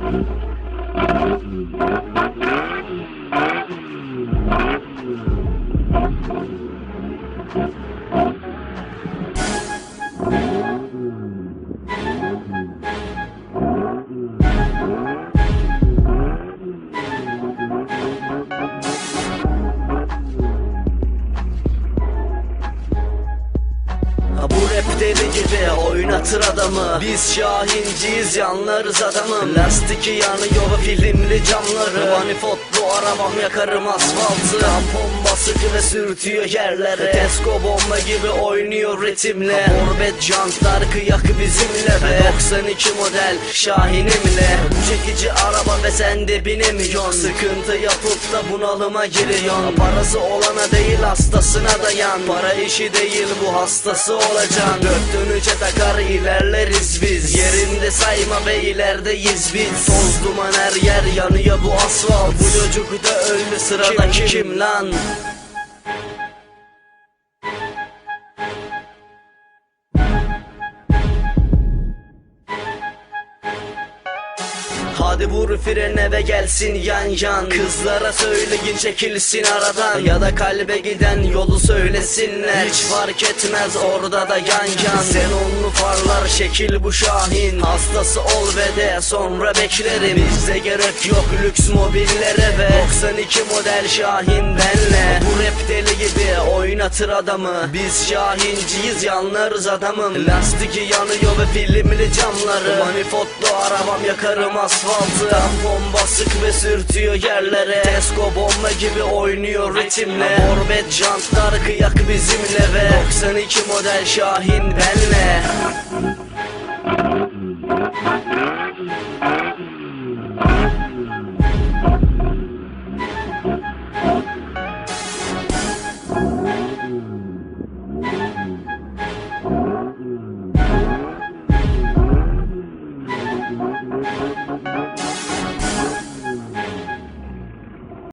Thank you. Bu rap deli gibi oynatır adamı. Biz şahinciyiz yanlarız adamım. Lastiki yanıyor filmli camları. Manifotlu arabam yakarım asfaltı. Tampon basık ve sürtüyor yerlere. Tesco bomba gibi oynuyor ritimle. Orbet jantlar kıyak bizimle be. 92 model Şahinimle. Bu çekici araba ve sen de binemiyorsun. Sıkıntı yapıp da bunalıma giriyorsun. Parası olana değil hastasına dayan. Para işi değil bu hastası olacaksın Dört dönüce takar ilerleriz biz. Yerinde sayma ve ilerideyiz biz. Toz duman her yer yanıyor bu asfalt. Bu çocuk da öldü sıradaki kim lan? Hadi vur frene ve gelsin yan yan. Kızlara söyleyin çekilsin aradan. Ya da kalbe giden yolu söylesinler. Hiç fark etmez orada da yan yan. Sen onlu farlar şekil bu şahin. Hastası ol ve de sonra beklerim. Bize gerek yok lüks mobillere ve 92 model şahin benle Rap deli gibi oynatır adamı. Biz şahinciyiz yanlarız adamım. Lastiki yanıyor ve filmli camları. Manifotlu arabam yakarım asfaltı. Tampon basık ve sürtüyor yerlere. Tesco bomba gibi oynuyor ritimle. Orbet jantlar kıyak bizimle ve 92 model Şahin benle